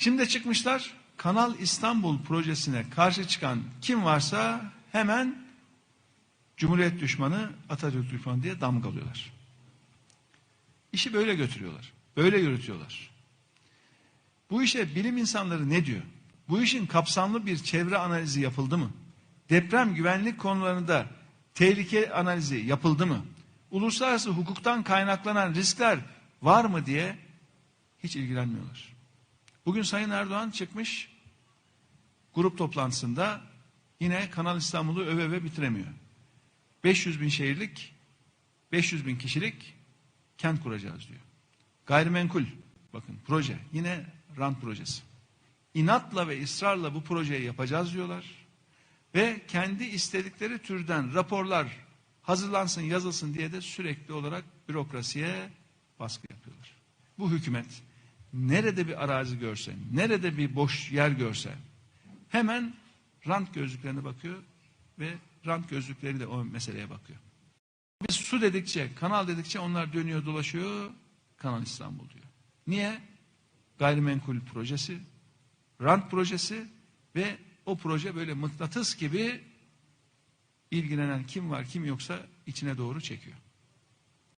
Şimdi çıkmışlar Kanal İstanbul projesine karşı çıkan kim varsa hemen Cumhuriyet düşmanı, Atatürk düşmanı diye damgalıyorlar. İşi böyle götürüyorlar. Böyle yürütüyorlar. Bu işe bilim insanları ne diyor? Bu işin kapsamlı bir çevre analizi yapıldı mı? Deprem güvenlik konularında tehlike analizi yapıldı mı? Uluslararası hukuktan kaynaklanan riskler var mı diye hiç ilgilenmiyorlar. Bugün Sayın Erdoğan çıkmış grup toplantısında yine Kanal İstanbul'u öve öve bitiremiyor. 500 bin şehirlik, 500 bin kişilik kent kuracağız diyor. Gayrimenkul, bakın proje, yine rant projesi. İnatla ve ısrarla bu projeyi yapacağız diyorlar. Ve kendi istedikleri türden raporlar hazırlansın, yazılsın diye de sürekli olarak bürokrasiye baskı yapıyorlar. Bu hükümet nerede bir arazi görse, nerede bir boş yer görse hemen rant gözlüklerine bakıyor ve rant gözlükleri de o meseleye bakıyor. Biz su dedikçe, kanal dedikçe onlar dönüyor dolaşıyor, Kanal İstanbul diyor. Niye? Gayrimenkul projesi, rant projesi ve o proje böyle mıknatıs gibi ilgilenen kim var kim yoksa içine doğru çekiyor.